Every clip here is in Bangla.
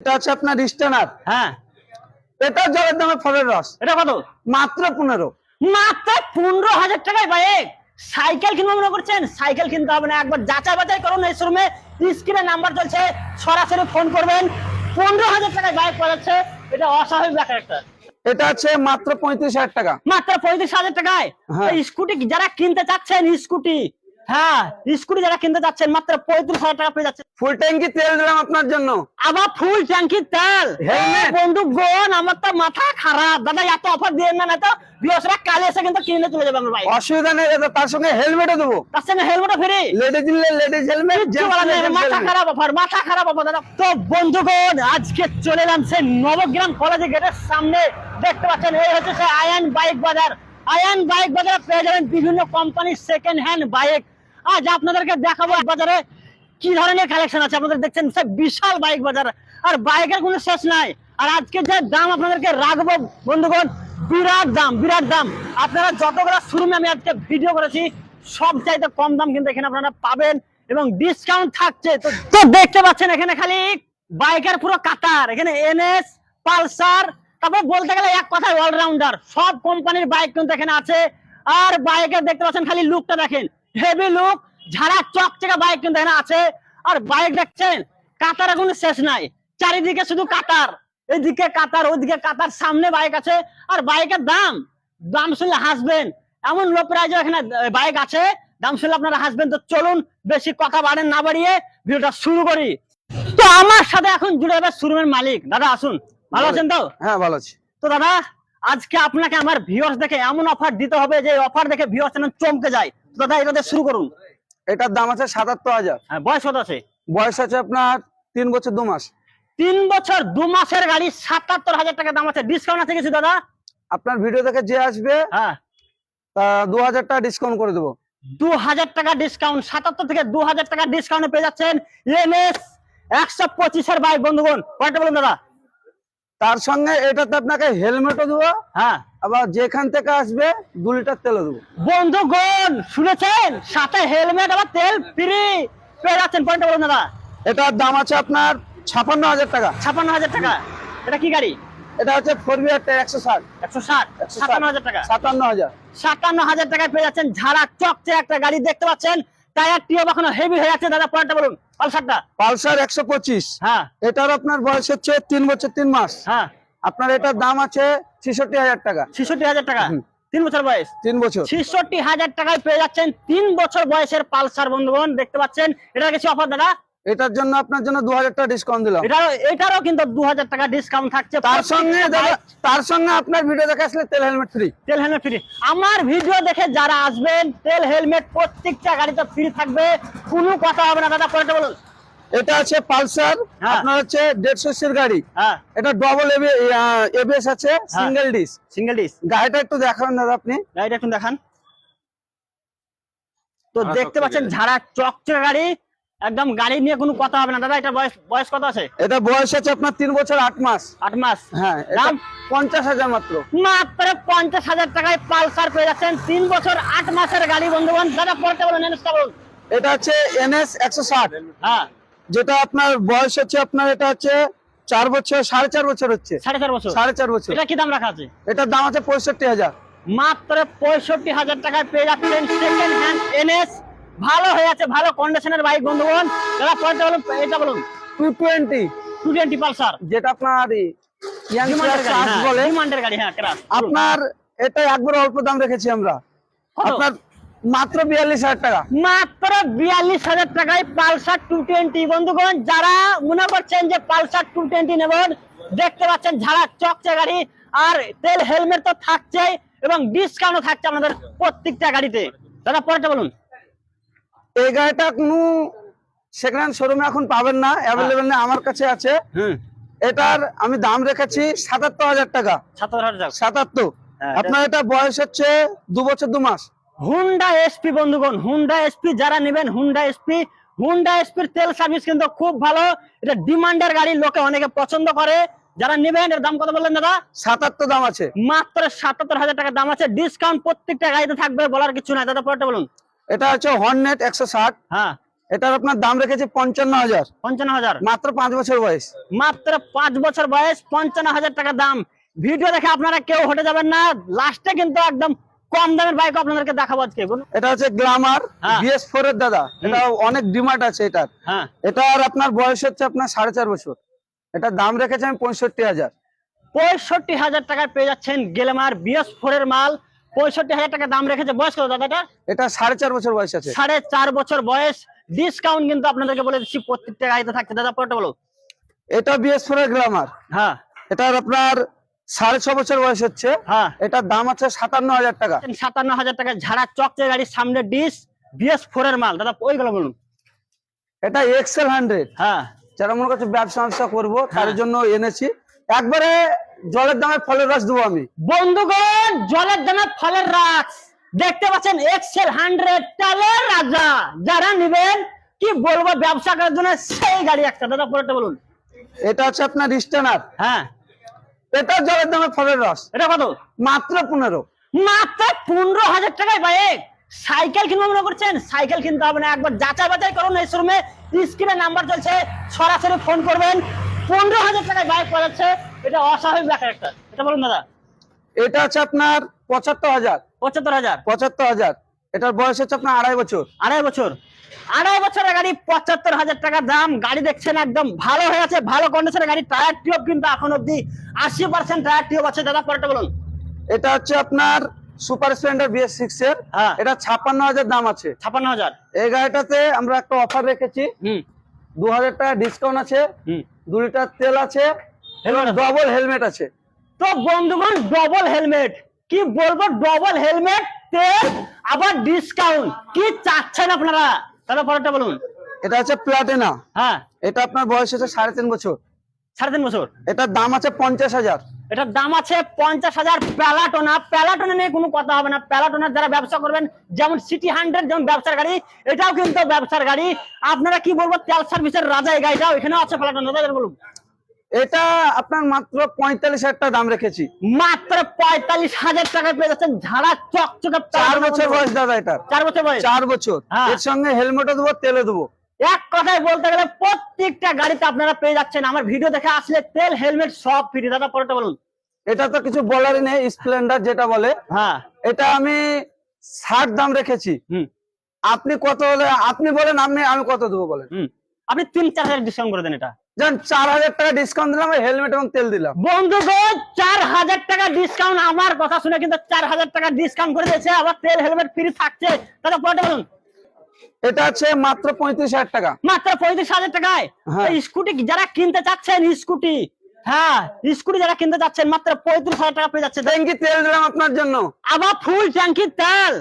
এটা হচ্ছে আপনার হ্যাঁ। এটা জলের দামে ফলের রস। এটা কত? মাত্র পনেরো। মাত্র পনেরো হাজার টাকায় বাইক সাইকেল কিনবো মনে করছেন? সাইকেল কিনতে হবে না একবার যাচাই বাছাই করুন এই শোরুমে। স্ক্রিনে নাম্বার চলছে সরাসরি ফোন করবেন। পনেরো হাজার টাকায় বাইক পাওয়া যাচ্ছে। এটা অস্বাভাবিক ব্যাপার একটা। এটা হচ্ছে মাত্র পঁয়ত্রিশ হাজার টাকা। মাত্র পঁয়ত্রিশ হাজার টাকায়। হ্যাঁ। স্কুটি যারা কিনতে চাচ্ছেন স্কুটি হ্যাঁ স্কুটি যারা কিনতে চাচ্ছেন মাত্র পঁয়ত্রিশ হাজার টাকা পেয়ে যাচ্ছে ফুল ট্যাঙ্কি তেল দিলাম আপনার জন্য। আবার ফুল ট্যাঙ্কির তেল। বন্ধু গোন আমার তো মাথা খারাপ। দাদা এত অফার দিয়ে না না তো বিয়সরা কালে এসে কিন্তু কিনে চলে যাবে আমার ভাই। অসুবিধা নেই দাদা তার সঙ্গে হেলমেটও দেবো। তার সঙ্গে হেলমেটও ফ্রি। লেডিজ নিলে লেডিজ হেলমেট কিচ্ছু বলার নেই, মাথা খারাপ অফার মাথা খারাপ অফার দাদা। তো বন্ধুগণ আজকে চলে এলাম সে নবগ্রাম কলেজে গেটের সামনে। দেখতে পাচ্ছেন এই হচ্ছে আয়ান বাইক বাজার আয়ান বাইক বাজারে পেয়ে যাবেন বিভিন্ন কোম্পানির সেকেন্ড হ্যান্ড বাইক আজ আপনাদেরকে দেখাবো বাজারে কি ধরনের কালেকশন আছে। আপনাদের দেখছেন বিশাল বাইক বাজার। আর বাইকের কোনো শেষ নাই। আর আজকে যে দাম আপনাদেরকে রাখব, বন্ধুগণ, বিরাট দাম বিরাট দাম। আপনারা যতগুলো শোরুমে আমি আজকে ভিডিও করেছি, সব চাইতে কম দাম কিন্তু এখানে আপনারা পাবেন এবং ডিসকাউন্ট থাকছে। তো দেখতে পাচ্ছেন এখানে খালি বাইকের পুরো কাতার। এখানে এনএস পালসার, তারপর বলতে গেলে এক কথায় অলরাউন্ডার সব কোম্পানির বাইক কিন্তু এখানে আছে। আর বাইকের দেখতে পাচ্ছেন খালি লুকটা দেখেন। হেভি লুক ঝাড়া চকচকা বাইক কিন্তু এখানে আছে। আর বাইক দেখছেন কাতার কোনো শেষ নাই। চারিদিকে শুধু কাতার। এদিকে কাতার ওইদিকে কাতার সামনে বাইক আছে। আর বাইকের দাম দাম শুনলে হাসবেন। এমন লো প্রাইজে এখানে বাইক আছে। দাম শুনলে আপনারা হাসবেন। তো চলুন বেশি কথা বাড়েন না বাড়িয়ে ভিডিওটা শুরু করি। তো আমার সাথে এখন জুড়ে যাবে শোরুমের মালিক। দাদা আসুন। ভালো আছেন তো? হ্যাঁ ভালো আছি। তো দাদা আজকে আপনাকে আমার ভিউয়ার্স দেখে এমন অফার দিতে হবে যে অফার দেখে ভিউয়ার্স যেন চমকে যায়। দাদা এটা শুরু করুন। এটার দাম আছে সাতাত্তর হাজার। হ্যাঁ বয়স কত আছে? বয়স আছে আপনার তিন বছর দু মাস। তিন বছর দু মাসের গাড়ি সাতাত্তর হাজার টাকা দাম আছে। ডিসকাউন্ট আছে কিছু দাদা? আপনার ভিডিও দেখে যে আসবে হ্যাঁ। তা দু হাজার টাকা ডিসকাউন্ট করে দেবো। দু হাজার টাকা ডিসকাউন্ট সাতাত্তর থেকে দু হাজার টাকা ডিসকাউন্টে পেয়ে যাচ্ছেন একশো পঁচিশের বাইক বন্ধুগণ কয়টা বলুন দাদা? তার সঙ্গে এটাতে আপনাকে হেলমেটও দেবো হ্যাঁ। আবার যেখান থেকে আসবে দু লিটার তেলও দেবো। বন্ধুগণ শুনেছেন? সাথে হেলমেট আবার তেল ফ্রি পেয়ে যাচ্ছেন পয়েন্টটা বলুন দাদা। এটার দাম আছে আপনার ছাপান্ন হাজার টাকা। ছাপান্ন হাজার টাকা। এটা কি গাড়ি? এটা হচ্ছে ফোর বিয়ার একশো ষাট। একশো ষাট? সাতান্ন হাজার টাকা। সাতান্ন হাজার। সাতান্ন হাজার টাকায় পেয়ে যাচ্ছেন ঝাড়া চকচে একটা গাড়ি। দেখতে পাচ্ছেন? টায়ার টিও এখনও হেভি হয়ে যাচ্ছে দাদা পয়েন্টটা বলুন। পালসারটা? পালসার একশো পঁচিশ। হ্যাঁ। এটার আপনার বয়স হচ্ছে তিন বছর তিন মাস। হ্যাঁ। আপনার এটার দাম আছে ছেষট্টি হাজার টাকা। ছেষট্টি হাজার টাকা? তিন বছর বয়স? তিন বছর। ছেষট্টি হাজার টাকায় পেয়ে যাচ্ছেন তিন বছর বয়সের পালসার বন্ধুগণ দেখতে পাচ্ছেন। এটা কিছু অফার দাদা? এটার জন্য আপনার জন্য দু হাজার টাকা ডিসকাউন্ট দিলাম। এটারও এটারও কিন্তু দু হাজার টাকা ডিসকাউন্ট থাকছে। তার সঙ্গে তার সঙ্গে আপনার ভিডিও দেখে আসলে তেল হেলমেট ফ্রি তেল হেলমেট ফ্রি আমার ভিডিও দেখে যারা আসবেন তেল হেলমেট প্রত্যেকটা গাড়িতে ফ্রি থাকবে। কোনো কথা হবে না দাদা পয়েন্টটা বলুন। এটা আছে পালসার হ্যাঁ। আপনার হচ্ছে দেড়শো সির গাড়ি। হ্যাঁ। এটা ডবল এবিএস আছে সিঙ্গেল ডিস সিঙ্গেল ডিস গাড়িটা একটু দেখাবেন দাদা আপনি। গাড়িটা একটু দেখান। তো হ্যাঁ, দেখতে পাচ্ছেন ঝাড়া চকচকে গাড়ি। একদম গাড়ি নিয়ে কোনো কথা হবে না। দাদা এটা বয়স বয়স কত আছে? এটা বয়স আছে আপনার তিন বছর আট মাস। আট মাস? হ্যাঁ দাম? পঞ্চাশ হাজার মাত্র। মাত্র পঞ্চাশ হাজার টাকায় পালসার পেয়ে যাচ্ছেন তিন বছর আট মাসের গাড়ি বন্ধুগণ। দাদা পড়তে বলুন এনএসটা বলুন। এটা হচ্ছে এনএস একশো ষাট। হ্যাঁ। যেটা আপনার বয়স হচ্ছে আপনার এটা হচ্ছে চার বছর সাড়ে চার বছর হচ্ছে। সাড়ে চার বছর? সাড়ে চার বছর। এটা কি দাম রাখা আছে? এটার দাম আছে পঁয়ষট্টি হাজার। মাত্র পঁয়ষট্টি হাজার টাকায় পেয়ে যাচ্ছেন সেকেন্ড হ্যান্ড এনএস ভালো হয়ে আছে ভালো কন্ডিশনের বাইক বন্ধুগণ। দাদা পড়তে বলুন এটা বলুন। Two twenty two twenty Pulsar যেটা আপনার ইয়াং ডিমান্ডের গাড়ি হ্যাঁ বলে। ডিমান্ডের গাড়ি হ্যাঁ ক্রাস আপনার এটা একবার অল্প দাম রেখেছি আমরা। আপনার মাত্র বিয়াল্লিশ হাজার টাকা। মাত্র বিয়াল্লিশ হাজার টাকায় পালসার টু টোয়েন্টি বন্ধুগণ যারা মনে করছেন যে পালসার টু টোয়েন্টি নেবেন দেখতে পাচ্ছেন ঝাড়া চকচে গাড়ি আর তেল হেলমেট তো থাকছেই এবং ডিসকাউন্টও থাকছে আমাদের প্রত্যেকটা গাড়িতে। দাদা পরেটা বলুন। এই গাড়িটা কোনো সেকেন্ড শোরুমে এখন পাবেন না অ্যাভেলেবেল না আমার কাছে আছে। এটার আমি দাম রেখেছি সাতাত্তর হাজার টাকা। সাতাত্তর হ্যাঁ, আপনার এটা বয়স হচ্ছে দু বছর দু মাস। হুন্ডা এসপি বন্ধুগণ হুন্ডা এসপি যারা নেবেন হুন্ডা এসপি হুন্ডা এসপির তেল সার্ভিস কিন্তু খুব ভালো। এটা ডিমান্ডের গাড়ি লোকে অনেকে পছন্দ করে। যারা নেবেন এর দাম কত বললেন দাদা? সাতাত্তর দাম আছে। মাত্র সাতাত্তর হাজার টাকা দাম আছে। ডিসকাউন্ট প্রত্যেকটা গাড়িতে থাকবে বলার কিছু নাই। দাদা পরেরটা বলুন। এটা হচ্ছে হর্নেট একশো ষাট। হ্যাঁ। এটার আপনার দাম রেখেছে পঞ্চান্ন হাজার। পঞ্চান্ন হাজার। মাত্র পাঁচ বছর বয়স। মাত্র পাঁচ বছর বয়স পঞ্চান্ন হাজার টাকা দাম। ভিডিও দেখে আপনারা কেউ হটে যাবেন না। লাস্টে কিন্তু একদম কম দামের বাইক আপনাদেরকে দেখাবো আজকে। বলুন। এটা হচ্ছে গ্লামার হ্যাঁ। বিএস ফোর এর দাদা। এটা অনেক ডিমান্ড আছে এটার। হ্যাঁ। এটার আপনার বয়স হচ্ছে আপনার সাড়ে চার বছর। এটার দাম রেখেছে আমি পঁয়ষট্টি হাজার। পঁয়ষট্টি হাজার টাকায় পেয়ে যাচ্ছেন গেলেমার বিএস ফোর এর মাল। পঁয়ষট্টি হাজার টাকা দাম রেখেছে বয়স কত দাদা এটা এটা সাড়ে চার বছর বয়স আছে। সাড়ে চার বছর বয়স। ডিসকাউন্ট কিন্তু আপনাদেরকে বলে দিচ্ছি প্রত্যেকটা গাড়িতে থাকছে। দাদা পরটা বলো। এটা বিএস ফোর গ্লামার হ্যাঁ। এটার আপনার সাড়ে ছ বছর বয়স হচ্ছে। হ্যাঁ। এটার দাম আছে সাতান্ন হাজার টাকা। সাতান্ন হাজার টাকা ঝাড়া চকচে গাড়ির সামনে ডিস বিএস ফোর এর মাল। দাদা ওইগুলো বলুন। এটা এক্সেল হান্ড্রেড হ্যাঁ। যারা মনে করছে ব্যবসা ব্যবসা করব তার হ্যাঁ। জন্য এনেছি। একবারে জলের দামে ফলের রস দেবো আমি। বন্ধুগণ জলের দামে ফলের রাস। দেখতে পাচ্ছেন এক্সেল হান্ড্রেড টালের রাজা। যারা নিবেন কি বলব ব্যবসা করার জন্য সেই গাড়ি একটা। দাদা পরেটা বলুন। এটা হচ্ছে আপনার স্ট্যানার হ্যাঁ। এটা জলের দামে ফলের রস। এটা কত? মাত্র পনেরো। মাত্র পনেরো হাজার টাকায় বাইক সাইকেল কিনবো মনে করছেন? সাইকেল কিনতে হবে না। একবার যাচাই বাছাই করুন এই শোরুমে স্ক্রিনে নাম্বার চলছে। সরাসরি ফোন করবেন। পনেরো হাজার টাকায় বাইক পাওয়া যাচ্ছে এটা অস্বাভাবিক ব্যাপার একটা। এটা বলুন দাদা। এটা হচ্ছে আপনার পঁচাত্তর হাজার। পঁচাত্তর হাজার? পঁচাত্তর হাজার। এটার বয়স হচ্ছে আপনার আড়াই বছর। আড়াই বছর। আড়াই বছরের গাড়ি পঁচাত্তর হাজার টাকা দাম। গাড়ি দেখছেন একদম ভালো হয়ে আছে ভালো কন্ডিশনের গাড়ি। টায়ার টিউব কিন্তু এখন অব্দি আশি পার্সেন্ট টায়ার টিউব আছে। দাদা পরেটা বলুন। এটা হচ্ছে আপনার সুপার স্প্লেন্ডার বিএস সিক্স এর। হ্যাঁ। এটা ছাপ্পান্ন হাজার দাম আছে। ছাপান্ন হাজার। এই গাড়িটাতে আমরা একটা অফার রেখেছি। হুম। দু হাজার টাকা ডিসকাউন্ট আছে। হুম। দু লিটার তেল আছে আছে। ডবল হেলমেট আছে। তো বন্ধুগণ ডবল হেলমেট কি বলব ডবল হেলমেট তেল আবার ডিসকাউন্ট কি চাচ্ছেন আপনারা? দাদা পরেরটা বলুন। এটা হচ্ছে প্লাটিনা হ্যাঁ। এটা আপনার বয়স হচ্ছে সাড়ে তিন বছর। সাড়ে তিন বছর? এটার দাম আছে পঞ্চাশ হাজার। এটার দাম আছে পঞ্চাশ হাজার প্যালাটোনা। প্যালাটোনা নিয়ে কোনো কথা হবে না। প্যালাটোনার যারা ব্যবসা করবেন যেমন সিটি হান্ড্রেড যেমন ব্যবসার গাড়ি এটাও কিন্তু ব্যবসার গাড়ি। আপনারা কি বলব তেল সার্ভিসের রাজা এই গাড়িটাও এখানেও আছে প্যালাটোনা বলুন। এটা আপনার মাত্র পঁয়তাল্লিশ হাজার টাকা দাম রেখেছি। মাত্র পঁয়তাল্লিশ হাজার টাকা পেয়ে যাচ্ছেন ঝাড়া চকচকে চার বছর বয়স দাদা এটা। চার বছর বয়স? চার বছর। হ্যাঁ। এর সঙ্গে হেলমেটও দেবো তেলও দেবো। এক কথায় বলতে গেলে প্রত্যেকটা গাড়িতে আপনারা পেয়ে যাচ্ছেন। আমার ভিডিও দেখে আসলে তেল হেলমেট সব ফ্রি দাদা পরেটা বলুন। এটা তো কিছু বলারই নেই স্প্লেন্ডার যেটা বলে। হ্যাঁ। এটা আমি ষাট দাম রেখেছি। আপনি কত হলে আপনি বলেন আপনি আমি কত দেবো বলেন। আপনি তিন চার হাজার ডিসকাউন্ট করে দেন এটা। চার হাজার টাকা ডিসকাউন্ট দিলাম হেলমেট এবং তেল দিলাম। বন্ধুগণ চার হাজার টাকা ডিসকাউন্ট আমার কথা শুনে কিন্তু চার হাজার টাকা ডিসকাউন্ট করে দিয়েছে আবার তেল হেলমেট ফ্রি থাকছে। দাদা পরেটা বলুন। এটা আছে মাত্র পঁয়ত্রিশ হাজার টাকা। মাত্র পঁয়ত্রিশ হাজার টাকায়? হ্যাঁ। স্কুটি যারা কিনতে চাচ্ছেন স্কুটি হ্যাঁ স্কুটি যারা কিনতে চাচ্ছেন মাত্র পঁয়ত্রিশ হাজার টাকা পেয়ে যাচ্ছে। ট্যাঙ্কি তেল দিলাম আপনার জন্য। আবার ফুল ট্যাঙ্কি তেল।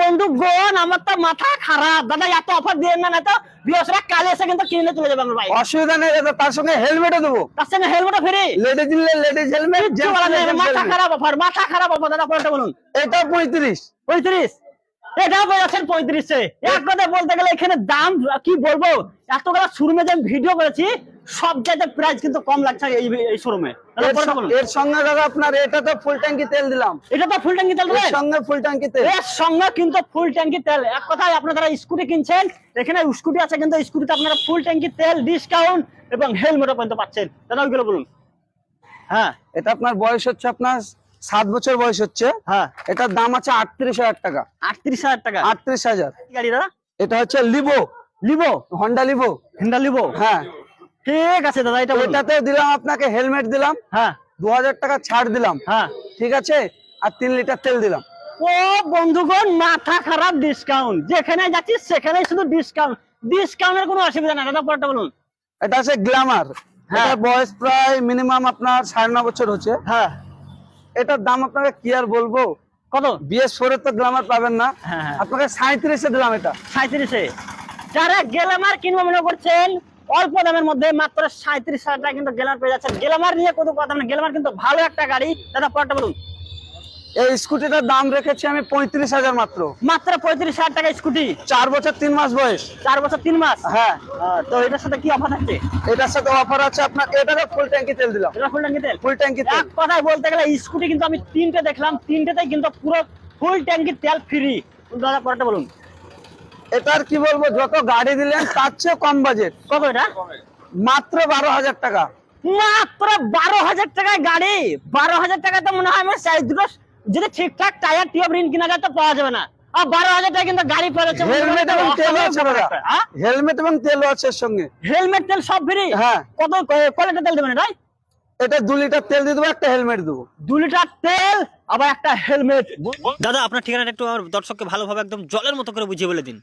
বন্ধু বোন আমার তো মাথা খারাপ। দাদা এত অফার দিয়ে না না তো বৃহস্পতিবার কালে এসে কিন্তু কিনে চলে যাবে আমার ভাই। অসুবিধা নেই দাদা তার সঙ্গে হেলমেটও দেবো। তার সঙ্গে হেলমেটও ফ্রি লেডিজ লেডিজ হেলমেট মাথা খারাপ অফার মাথা খারাপ অফার দাদা পরেটা বলুন? এটা পঁয়ত্রিশ। পঁয়ত্রিশ? এটাও যাচ্ছেন পঁয়ত্রিশে। এক কথায় বলতে গেলে এখানে দাম কি বলব? এতগুলো শোরুমে যে ভিডিও করেছি সব জায়গায় প্রাইস কিন্তু কম লাগছে এই এই শোরুমে এর সঙ্গে- দাদা আপনার এটা তো ফুল ট্যাঙ্কি তেল দিলাম। এটা তো ফুল ট্যাঙ্কি তেল এর সঙ্গে ফুল ট্যাঙ্কি তেল। এর সঙ্গে কিন্তু ফুল ট্যাঙ্কি তেল। এক কথায় আপনারা স্কুটি কিনছেন এখানে স্কুটি আছে কিন্তু স্কুটিতে আপনারা ফুল ট্যাঙ্কি তেল ডিসকাউন্ট এবং হেলমেটও পর্যন্ত পাচ্ছেন। দাদা ওইগুলো বলুন। হ্যাঁ এটা আপনার বয়স হচ্ছে আপনার সাত বছর বয়স হচ্ছে। হ্যাঁ। এটার দাম আছে আটত্রিশ হাজার টাকা। আটত্রিশ হাজার টাকা। আটত্রিশ হাজার। গাড়ি দাদা? এটা হচ্ছে Livo Livo Honda Livo Honda Livo হ্যাঁ। ঠিক আছে দাদা এটা। এটাতে দিলাম আপনাকে হেলমেট দিলাম। হ্যাঁ। দু হাজার টাকা ছাড় দিলাম। হ্যাঁ। ঠিক আছে? আর তিন লিটার তেল দিলাম। ও বন্ধুগণ মাথা খারাপ ডিসকাউন্ট যেখানে যাচ্ছি সেখানে শুধু ডিসকাউন্ট ডিসকাউন্টের কোনো অসুবিধা নাই। দাদা পরটা বলুন। এটা আছে গ্ল্যামার হ্যাঁ। বয়স প্রায় মিনিমাম আপনার সাড়ে ন বছর হচ্ছে। হ্যাঁ। এটার দাম আপনাকে কি আর বলব? কত? বিএস ফোর তো গ্ল্যামার পাবেন না। হ্যাঁ, হ্যাঁ। আপনাকে সাঁত্রিশে দিলাম এটা। সাঁত্রিশে যারা গেলামার কিনবো মনে করছেন অল্প দামের মধ্যে মাত্র সাঁত্রিশ হাজার টাকা কিন্তু গেলামার পেয়ে যাচ্ছেন। গেলামার নিয়ে কোনো কথা না গেলামার কিন্তু ভালো একটা গাড়ি। দাদা পরটা বলুন। এই স্কুটিটার দাম রেখেছি আমি পঁয়ত্রিশ হাজার মাত্র। মাত্র পঁয়ত্রিশ হাজার টাকা স্কুটি। চার বছর তিন মাস বয়স। চার বছর তিন মাস? হ্যাঁ। তো এটার সাথে কি অফার থাকছে এটার সাথে অফার আছে আপনার এটাকে ফুল ট্যাঙ্কি তেল দিলাম। এটা ফুল ট্যাঙ্কি তেল? ফুল ট্যাঙ্কি তেল। এক কথায় বলতে গেলে স্কুটি কিন্তু আমি তিনটে দেখলাম। তিনটেতেই কিন্তু পুরো ফুল ট্যাঙ্কি তেল ফ্রি দাদা পরেটা বলুন। এটার কি বলব যত গাড়ি দিলেন তার চেয়ে কম বাজেট কত এটা মাত্র বারো হাজার টাকা। মাত্র বারো হাজার টাকায় গাড়ি? বারো হাজার টাকা তো মনে হয় আমার সাইজ দুটো যদি ঠিকঠাক টায়ার টিউব রিন কিনা যায় তো পাওয়া যাবে না। আর বারো হাজার টাকা কিন্তু গাড়ি পাওয়া যাচ্ছে হেলমেট এবং তেলও আছে দাদা। হ্যাঁ? হেলমেট এবং তেলও আছে এর সঙ্গে। হেলমেট তেল সব ফ্রি হ্যাঁ। কত কয়টা তেল দেবেন এটাই এটা দু লিটার তেল দিয়ে দেবো একটা হেলমেট দেবো। দু লিটার তেল আবার একটা হেলমেট দাদা আপনার ঠিকানাটা একটু আমার দর্শককে ভালোভাবে একদম জলের মতো করে বুঝিয়ে বলে দিন।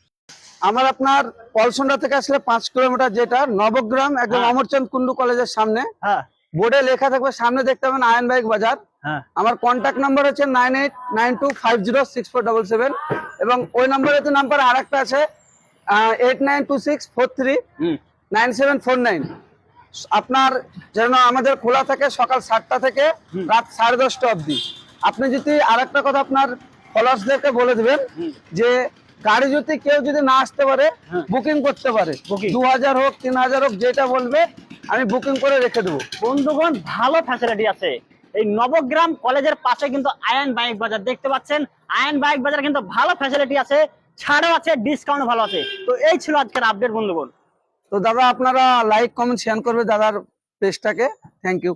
আমার আপনার পলসন্ডা থেকে আসলে পাঁচ কিলোমিটার যেটা নবগ্রাম একদম অমরচন্দ কুন্ডু কলেজের সামনে। হ্যাঁ। বোর্ডে লেখা থাকবে সামনে দেখতে পাবেন আয়ন বাইক বাজার। হ্যাঁ। আমার কন্ট্যাক্ট নাম্বার হচ্ছে nine eight nine two five zero six four double seven এবং ওই নাম্বারে তো নাম্বার আর একটা আছে eight nine two six four three nine seven four nine আপনার যেন আমাদের খোলা থাকে সকাল সাতটা থেকে রাত সাড়ে দশটা অবধি। আপনি যদি আর একটা কথা আপনার ফলোয়ার্সদেরকে বলে দেবেন যে গাড়ি যদি কেউ যদি না আসতে পারে বুকিং করতে পারে। দু হাজার হোক তিন হাজার হোক যেটা বলবে আমি বুকিং করে রেখে দেবো। বন্ধুগণ ভালো ফ্যাসিলিটি আছে। এই নবগ্রাম কলেজের পাশে কিন্তু আয়ন বাইক বাজার দেখতে পাচ্ছেন। আয়ন বাইক বাজার কিন্তু ভালো ফ্যাসিলিটি আছে ছাড়ও আছে ডিসকাউন্ট ভালো আছে। তো এই ছিল আজকের আপডেট বন্ধুগণ। তো দাদা আপনারা লাইক কমেন্ট শেয়ার করবে দাদার পেজটাকে থ্যাংক ইউ